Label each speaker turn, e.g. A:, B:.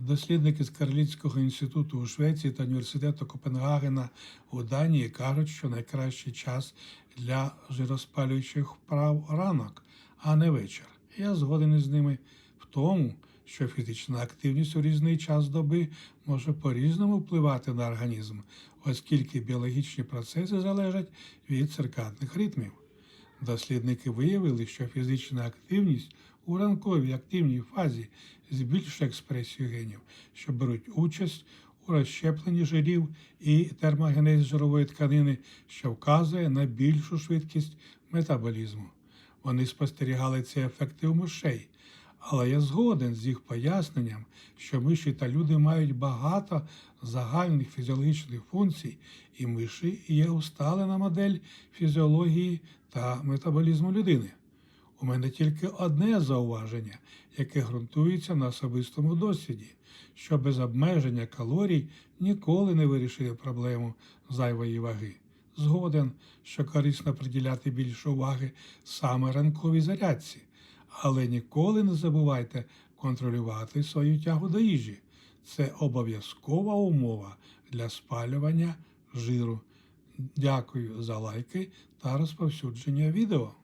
A: Дослідники з Карліцького інституту у Швеції та університету Копенгагена у Данії кажуть, що найкращий час для жироспалюючих вправ ранок, а не вечір. Я згоден із ними в тому, що фізична активність у різний час доби може по-різному впливати на організм, оскільки біологічні процеси залежать від циркадних ритмів. Дослідники виявили, що фізична активність у ранковій активній фазі збільшує експресію генів, що беруть участь у розщепленні жирів і термогенезі жирової тканини, що вказує на більшу швидкість метаболізму. Вони спостерігали ці ефекти у мишей, але я згоден з їх поясненням, що миші та люди мають багато загальних фізіологічних функцій, і миші є усталена модель фізіології та метаболізму людини. У мене тільки одне зауваження, яке ґрунтується на особистому досвіді, що без обмеження калорій ніколи не вирішує проблему зайвої ваги. Згоден, що корисно приділяти більше уваги саме ранковій зарядці, але ніколи не забувайте контролювати свою тягу до їжі. Це обов'язкова умова для спалювання жиру. Дякую за лайки та розповсюдження відео.